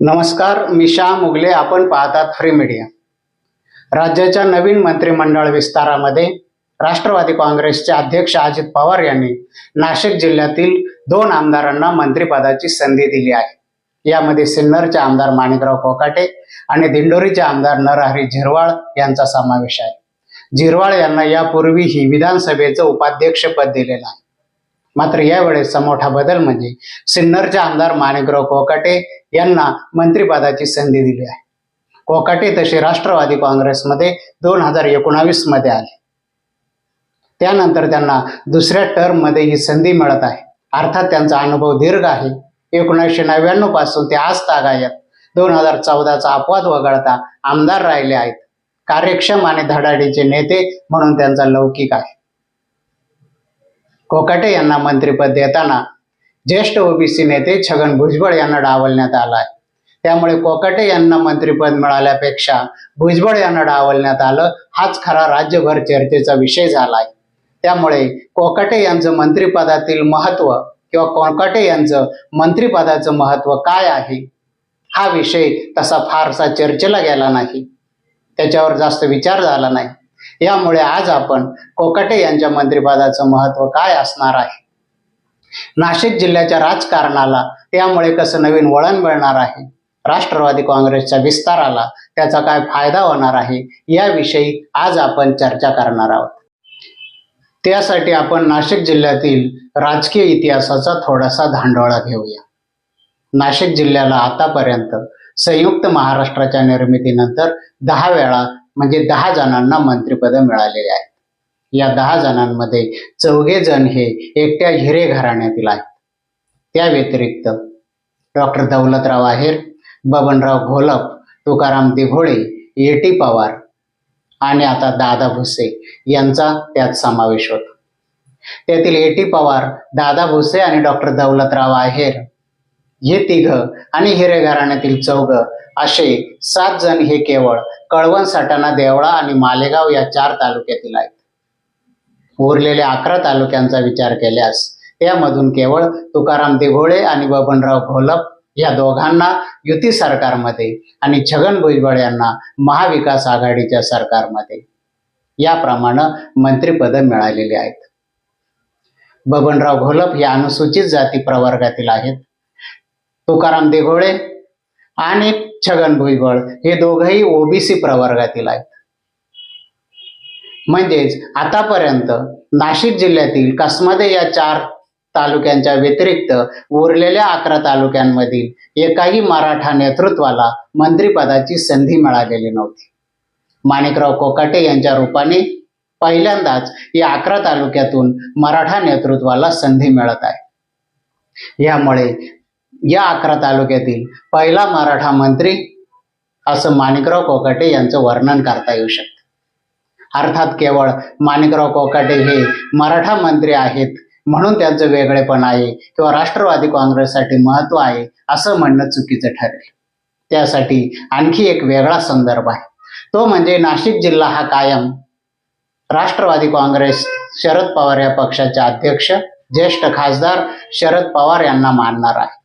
नमस्कार मी शाह मुगले आपण पाहतात फ्री मीडिया राज्याच्या नवीन मंत्रिमंडळ विस्तारामध्ये राष्ट्रवादी काँग्रेसचे अध्यक्ष अजित पवार यांनी नाशिक जिल्ह्यातील दोन आमदारांना मंत्रिपदाची संधी दिली आहे. यामध्ये सिन्नरचे आमदार माणिकराव कोकाटे आणि दिंडोरीचे आमदार नरहरी झिरवाळ यांचा समावेश आहे. झिरवाळ यांना यापूर्वीही विधानसभेचं उपाध्यक्षपद दिलेलं आहे. मात्र यावेळेसचा मोठा बदल म्हणजे सिन्नरचे आमदार माणिकराव कोकाटे यांना मंत्रिपदाची संधी दिली आहे. कोकाटे तसे राष्ट्रवादी काँग्रेसमध्ये दोन हजार एकोणावीसमध्ये आले. त्यानंतर त्यांना दुसऱ्या टर्ममध्ये ही संधी मिळत आहे. अर्थात त्यांचा अनुभव दीर्घ आहे. एकोणीसशे नव्याण्णवपासून ते आज तागायत दोन हजार चौदाचा अपवाद वगळता आमदार राहिले आहेत. कार्यक्षम आणि धडाडीचे नेते म्हणून त्यांचा लौकिक आहे. कोकाटे यांना मंत्रिपद देताना ज्येष्ठ ओबीसी नेते छगन भुजबळ यांना डावलण्यात आला आहे त्यामुळे कोकाटे यांना मंत्रिपद मिळाल्यापेक्षा भुजबळ यांना डावलण्यात आलं हाच खरा राज्यभर चर्चेचा विषय झाला आहे त्यामुळे कोकाटे यांचं मंत्रिपदातील महत्त्व किंवा कोकाटे यांचं मंत्रिपदाचं महत्त्व काय आहे? हा विषय तसा फारसा चर्चेला गेला नाही. त्याच्यावर जास्त विचार झाला नाही. यामुळे आज आपण कोकाटे यांच्या मंत्रिपदाचं महत्त्व काय असणार आहे? नाशिक जिल्ह्याच्या राजकारणाला त्यामुळे कसं नवीन वळण मिळणार आहे? राष्ट्रवादी काँग्रेसच्या विस्ताराला त्याचा काय फायदा होणार आहे? याविषयी आज आपण चर्चा करणार आहोत. त्यासाठी आपण नाशिक जिल्ह्यातील राजकीय इतिहासाचा थोडासा धांडोळा घेऊया. नाशिक जिल्ह्याला आतापर्यंत संयुक्त महाराष्ट्राच्या निर्मितीनंतर दहा वेळा म्हणजे दहा जणांना मंत्रिपद मिळालेली आहेत. या दहा जणांमध्ये चौघे जण हे एकट्या हिरे घराण्यातील आहेत. त्या व्यतिरिक्त doctor Daulatrao Aher Babanrao Gholap Tukaram Dighole A T Pawar आणि आता दादा भुसे यांचा त्यात समावेश होतो. त्यातील ए टी पवार दादा भुसे आणि डॉक्टर दौलतराव आहेर हे तिघ आणि हिरे घराण्यातील चौघ असे सात जण हे केवळ कळवण सटाणा देवळा आणि मालेगाव या चार तालुक्यातील आहेत. उरलेल्या अकरा तालुक्यांचा विचार केल्यास त्यामधून केवळ तुकाराम दिघोळे आणि बबनराव घोलप या दोघांना युती सरकारमध्ये आणि छगन भुजबळ यांना महाविकास आघाडीच्या सरकारमध्ये याप्रमाणे मंत्रिपद मिळालेली आहेत. बबनराव घोलप हे अनुसूचित जाती प्रवर्गातील आहेत. तुकाराम दिघोळे आणि छगन भुजबळ हे दोघही ओबीसी प्रवर्गातील आहेत. म्हणजेच आतापर्यंत नाशिक जिल्ह्यातील कसमध्ये या चार तालुक्यांच्या व्यतिरिक्त उरलेल्या अकरा तालुक्यांमधील एकाही मराठा नेतृत्वाला मंत्रिपदाची संधी मिळालेली नव्हती. माणिकराव कोकाटे यांच्या रूपाने पहिल्यांदाच या अकरा तालुक्यातून मराठा नेतृत्वाला संधी मिळत आहे. यामुळे या अकरा तालुक्यातील पहिला मराठा मंत्री असं माणिकराव कोकाटे यांचं वर्णन करता येऊ शकतं. अर्थात केवळ माणिकराव कोकाटे हे मराठा मंत्री आहेत म्हणून त्यांचं वेगळेपण आहे किंवा राष्ट्रवादी काँग्रेससाठी महत्त्व आहे असं म्हणणं चुकीचं ठरेल. त्यासाठी आणखी एक वेगळा संदर्भ आहे. तो म्हणजे नाशिक जिल्हा हा कायम राष्ट्रवादी काँग्रेस शरद पवार या पक्षाचे अध्यक्ष ज्येष्ठ खासदार शरद पवार यांना मानणार आहे.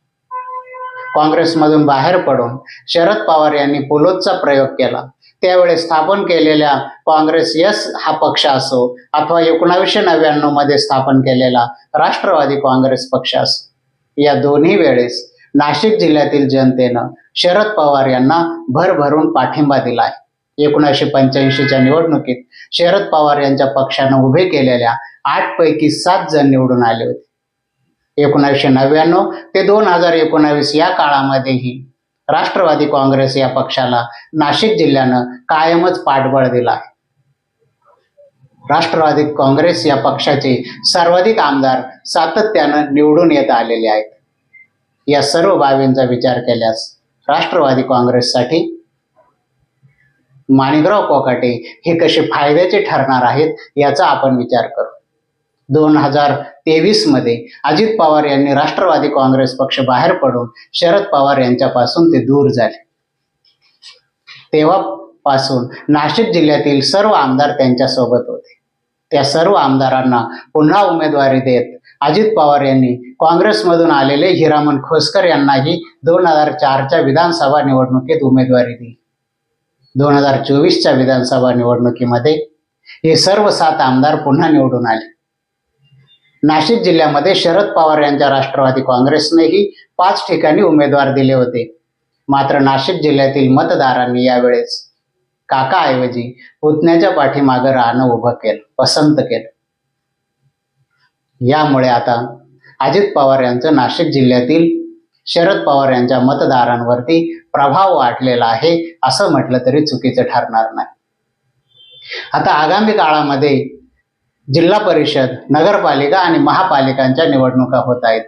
काँग्रेसमधून बाहेर पडून शरद पवार यांनी पुलोदचा प्रयोग केला. त्यावेळेस स्थापन केलेल्या काँग्रेस यस हा पक्ष असो अथवा एकोणावीसशे नव्याण्णवमध्ये स्थापन केलेला राष्ट्रवादी काँग्रेस पक्ष असो. या दोन्ही वेळेस नाशिक जिल्ह्यातील जनतेनं शरद पवार यांना भरभरून पाठिंबा दिला आहे एकोणीसशे पंच्याऐंशीच्या निवडणुकीत शरद पवार यांच्या पक्षानं उभे केलेल्या आठ पैकी सात जण निवडून आले होते. एकोणीसशे नव्याण्णव ते दोन हजार एकोणावीस या काळामध्येही राष्ट्रवादी काँग्रेस या पक्षाला नाशिक जिल्ह्यानं कायमच पाठबळ दिला आहे. राष्ट्रवादी काँग्रेस या पक्षाचे सर्वाधिक आमदार सातत्यानं निवडून येत आलेले आहेत. या सर्व बाबींचा विचार केल्यास राष्ट्रवादी काँग्रेससाठी माणिकराव कोकाटे हे कसे फायद्याचे ठरणार आहेत याचा आपण विचार करू. दोन हजार तेवीसमध्ये अजित पवार यांनी राष्ट्रवादी काँग्रेस पक्ष बाहेर पडून शरद पवार यांच्यापासून ते दूर झाले. तेव्हापासून नाशिक जिल्ह्यातील सर्व आमदार त्यांच्यासोबत होते. त्या सर्व आमदारांना पुन्हा उमेदवारी देत अजित पवार यांनी काँग्रेसमधून आलेले हिरामन खोसकर यांनाही दोन हजार चारच्या विधानसभा निवडणुकीत उमेदवारी दिली. दोन हजार चोवीसच्या विधानसभा निवडणुकीमध्ये हे सर्व सात आमदार पुन्हा निवडून आले. नाशिक जिल्ह्यामध्ये शरद पवार यांच्या राष्ट्रवादी काँग्रेसनेही पाच ठिकाणी उमेदवार दिले होते. मात्र नाशिक जिल्ह्यातील मतदारांनी यावेळेस काकाऐवजी पुतण्याच्या पाठीमागं राहणं उभं केलं पसंत केलं. यामुळे आता अजित पवार यांचं नाशिक जिल्ह्यातील शरद पवार यांच्या मतदारांवरती प्रभाव वाढलेला आहे असं म्हटलं तरी चुकीचं ठरणार नाही. आता आगामी काळामध्ये जिल्हा परिषद नगरपालिका आणि महापालिकांच्या निवडणुका होत आहेत.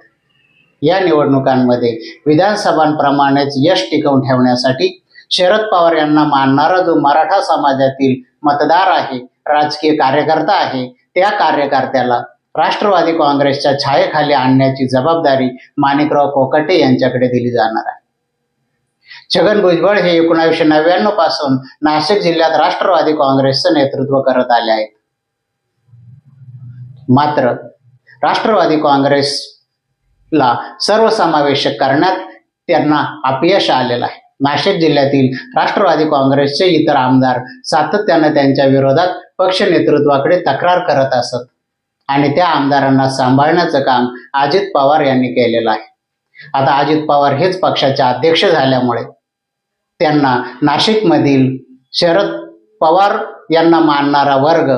या निवडणुकांमध्ये विधानसभांप्रमाणेच यश टिकवून ठेवण्यासाठी शरद पवार यांना मानणारा जो मराठा समाजातील मतदार आहे राजकीय कार्यकर्ता आहे त्या कार्यकर्त्याला राष्ट्रवादी काँग्रेसच्या छायेखाली आणण्याची जबाबदारी माणिकराव कोकटे यांच्याकडे दिली जाणार आहे. छगन भुजबळ हे एकोणावीसशे नव्याण्णवपासून नाशिक जिल्ह्यात राष्ट्रवादी काँग्रेसचं नेतृत्व करत आले आहेत. मात्र राष्ट्रवादी काँग्रेसला सर्वसमावेशक करण्यात त्यांना अपयश आलेलं आहे. नाशिक जिल्ह्यातील राष्ट्रवादी काँग्रेसचे इतर आमदार सातत्यानं त्यांच्या विरोधात पक्ष नेतृत्वाकडे तक्रार करत असत आणि त्या आमदारांना सांभाळण्याचं काम अजित पवार यांनी केलेलं आहे. आता अजित पवार हेच पक्षाचे अध्यक्ष झाल्यामुळे त्यांना नाशिकमधील शरद पवार यांना मानणारा वर्ग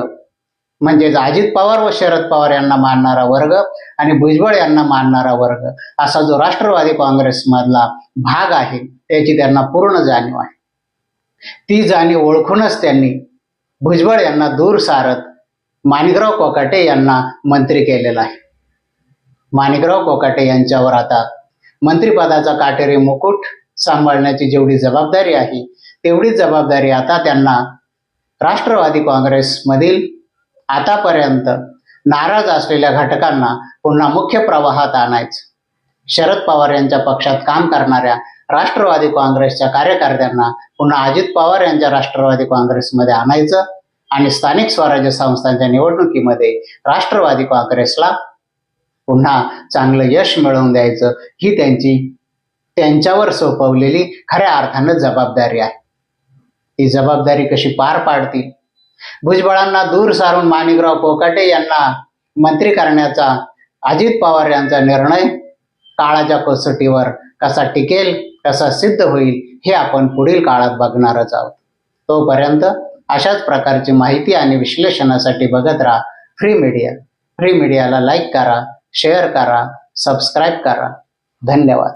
म्हणजेच अजित पवार व शरद पवार यांना मानणारा वर्ग आणि भुजबळ यांना मानणारा वर्ग असा जो राष्ट्रवादी काँग्रेसमधला भाग आहे त्याची त्यांना पूर्ण जाणीव आहे. ती जाणीव ओळखूनच त्यांनी भुजबळ यांना दूर सारत माणिकराव कोकाटे यांना मंत्री केलेला आहे. माणिकराव कोकाटे यांच्यावर आता मंत्रिपदाचा काटेरी मुकुट सांभाळण्याची जेवढी जबाबदारी आहे तेवढीच जबाबदारी आता त्यांना राष्ट्रवादी काँग्रेसमधील आतापर्यंत नाराज असलेल्या घटकांना पुन्हा मुख्य प्रवाहात आणायचं. शरद पवार यांच्या पक्षात काम करणाऱ्या राष्ट्रवादी काँग्रेसच्या कार्यकर्त्यांना पुन्हा अजित पवार यांच्या राष्ट्रवादी काँग्रेसमध्ये आणायचं आणि स्थानिक स्वराज्य संस्थांच्या निवडणुकीमध्ये राष्ट्रवादी काँग्रेसला पुन्हा चांगलं यश मिळवून द्यायचं ही त्यांची त्यांच्यावर सोपवलेली खऱ्या अर्थानं जबाबदारी आहे. ती जबाबदारी कशी पार पाडतील? भुजबळांना दूर सारून माणिकराव कोकाटे यांना मंत्री करण्याचा अजित पवार यांचा निर्णय काळाच्या कसोटीवर कसा टिकेल कसा सिद्ध होईल हे आपण पुढील काळात बघणारच आहोत. तोपर्यंत अशाच प्रकारची माहिती आणि विश्लेषणासाठी बघत राहा फ्री मीडिया. फ्री मीडियाला लाईक करा शेअर करा सबस्क्राईब करा. धन्यवाद.